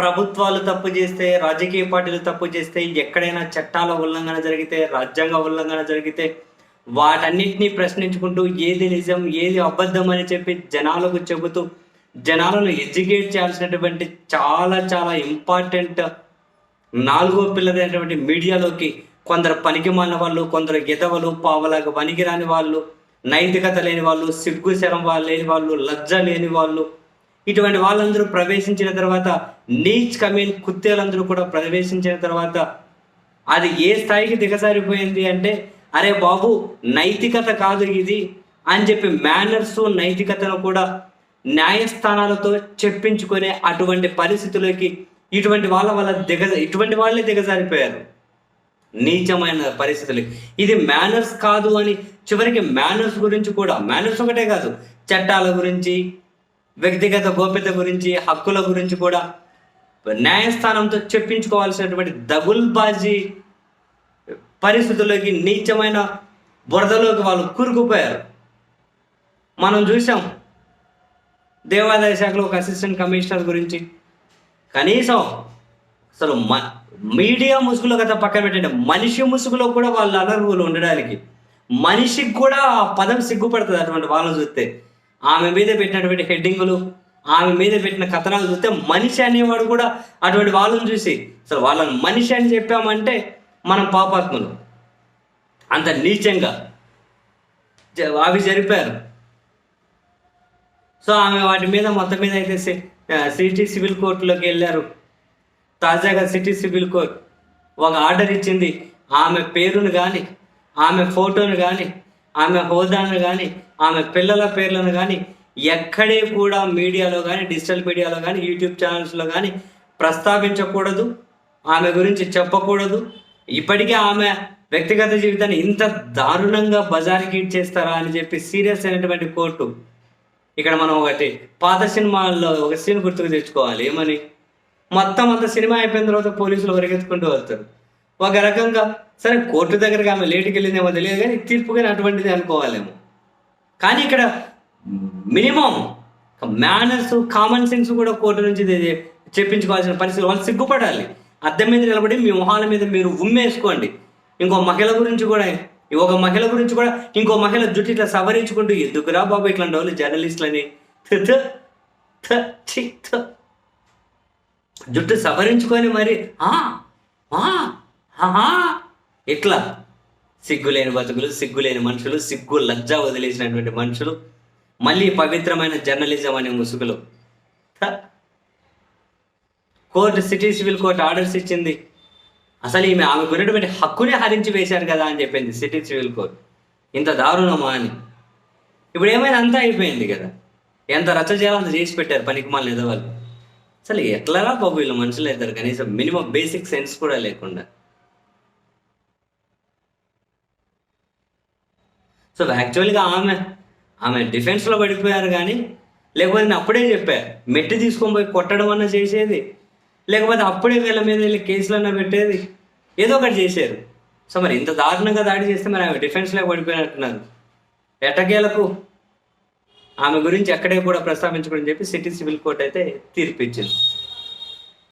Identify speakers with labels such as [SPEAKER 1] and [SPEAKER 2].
[SPEAKER 1] ప్రభుత్వాలు తప్పు చేస్తే రాజకీయ పార్టీలు తప్పు చేస్తే ఎక్కడైనా చట్టాల ఉల్లంఘన జరిగితే రాజ్యాంగ ఉల్లంఘన జరిగితే వాటన్నిటినీ ప్రశ్నించుకుంటూ ఏది నిజం ఏది అబద్ధం అని చెప్పి జనాలకు చెబుతూ జనాలను ఎడ్యుకేట్ చేయాల్సినటువంటి చాలా చాలా ఇంపార్టెంట్ నాలుగో పిల్లరైనటువంటి మీడియాలోకి కొందరు పనికి మాలిన వాళ్ళు కొందరు ఎదవలు పావలకు పనికిరాని వాళ్ళు నైతికత లేని వాళ్ళు సిగ్గు శరం వాళ్ళు లేని వాళ్ళు లజ్జ లేని వాళ్ళు ఇటువంటి వాళ్ళందరూ ప్రవేశించిన తర్వాత నీచ్ కమీన్ కుత్తేలందరూ కూడా ప్రవేశించిన తర్వాత అది ఏ స్థాయికి దిగజారిపోయింది అంటే అరే బాబు నైతికత కాదు ఇది అని చెప్పి మేనర్స్ నైతికతను కూడా న్యాయస్థానాలతో చెప్పించుకునే అటువంటి పరిస్థితులకి ఇటువంటి వాళ్ళ వల్ల దిగ ఇటువంటి వాళ్ళే దిగజారిపోయారు. నీచమైన పరిస్థితులు ఇది మేనర్స్ కాదు అని చివరికి మేనర్స్ గురించి కూడా మేనర్స్ ఒకటే కాదు చట్టాల గురించి వ్యక్తిగత గోప్యత గురించి హక్కుల గురించి కూడా న్యాయస్థానంతో చెప్పించుకోవాల్సినటువంటి దగుల్బాజీ పరిస్థితుల్లోకి నీచమైన బురదలోకి వాళ్ళు కూరుకుపోయారు. మనం చూసాం దేవాదాయ శాఖలో ఒక అసిస్టెంట్ కమిషనర్ గురించి. కనీసం అసలు మ మీడియా ముసుగులో కదా పక్కన పెట్టండి మనిషి ముసుగులో కూడా వాళ్ళు అనర్హులు ఉండడానికి మనిషికి కూడా ఆ పదం సిగ్గుపడుతుంది అటువంటి వాళ్ళని చూస్తే. ఆమె మీద పెట్టినటువంటి హెడ్డింగులు ఆమె మీద పెట్టిన కథనాలు చూస్తే మనిషి అనేవాడు కూడా అటువంటి వాళ్ళని చూసి అసలు వాళ్ళని మనిషి అని చెప్పామంటే మనం పాపాత్మలు. అంత నీచంగా అవి జరిపారు. సో ఆమె వాటి మీద మొత్తం మీద అయితే సి- సిటీ సివిల్ కోర్టులోకి వెళ్ళారు. తాజాగా సిటీ సివిల్ కోర్ట్ ఒక ఆర్డర్ ఇచ్చింది. ఆమె పేరును కానీ ఆమె ఫోటోను కానీ ఆమె హోదాను కానీ ఆమె పిల్లల పేర్లను కానీ ఎక్కడే కూడా మీడియాలో కానీ డిజిటల్ మీడియాలో కానీ యూట్యూబ్ ఛానల్స్లో కానీ ప్రస్తావించకూడదు ఆమె గురించి చెప్పకూడదు. ఇప్పటికే ఆమె వ్యక్తిగత జీవితాన్ని ఇంత దారుణంగా బజార్కి చేస్తారా అని చెప్పి సీరియస్ అయినటువంటి కోర్టు. ఇక్కడ మనం ఒకటి పాత సినిమాల్లో ఒక సీన్ గుర్తుకు తెచ్చుకోవాలి. ఏమని? మొత్తం అంత సినిమా అయిపోయిన తర్వాత పోలీసులు పరిగెత్తుకుంటూ వస్తారు. ఒక రకంగా సరే కోర్టు దగ్గరికి ఆమె లేటుకి వెళ్ళిందేమో తెలియదు కానీ తీర్పు కానీ అటువంటిది అనుకోవాలేమో. కానీ ఇక్కడ మినిమం మేనర్స్ కామన్ సెన్స్ కూడా కోర్టు నుంచి చెప్పించుకోవాల్సిన పరిస్థితి వాళ్ళు సిగ్గుపడాలి. అద్దం మీద నిలబడి మీ మొహాల మీద మీరు ఉమ్మేసుకోండి. ఇంకో మహిళ గురించి కూడా ఒక మహిళ గురించి కూడా ఇంకో మహిళ జుట్టు ఇట్లా సవరించుకుంటూ ఎందుకురా బాబు ఇట్లాంటి వాళ్ళు జర్నలిస్టులని? జుట్టు సవరించుకొని మరి ఆ, ఆ, ఆహా, ఇట్లా సిగ్గులేని బతుకులు సిగ్గులేని మనుషులు సిగ్గు లజ్జ వదిలేసినటువంటి మనుషులు మళ్ళీ పవిత్రమైన జర్నలిజం అనే ముసుగులో. Court city civil court orders ఇచ్చింది. అసలు ఈమె ఆమె ఉన్నటువంటి హక్కునే హరించి వేశారు కదా అని చెప్పింది సిటీ సివిల్ కోర్టు. ఇంత దారుణమా అని. ఇప్పుడు ఏమైనా అంతా అయిపోయింది కదా. ఎంత రచ్చ చేయాలో చేసి పెట్టారు పనికి మళ్ళీ ఎదవాళ్ళు. అసలు ఎట్లరా బాబు వీళ్ళు మనుషులు అవుతారు? కనీసం మినిమం బేసిక్ సెన్స్ కూడా లేకుండా. సో యాక్చువల్గా ఆమె ఆమె డిఫెన్స్లో పడిపోయారు కానీ లేకపోతే నేను అప్పుడే చెప్పా మెట్టి తీసుకొని పోయి కొట్టడం అన్న చేసేది. లేకపోతే అప్పుడే వీళ్ళ మీద వెళ్ళి కేసులన్నా పెట్టేది. ఏదో ఒకటి చేశారు సో మరి ఇంత దారుణంగా దాడి చేస్తే మరి ఆమె డిఫెన్స్లో పడిపోయినట్టున్నారు. ఎటగేలకు ఆమె గురించి ఎక్కడే కూడా ప్రస్తావించకూడదని చెప్పి సిటీ సివిల్ కోర్ట్ అయితే తీర్పు ఇచ్చింది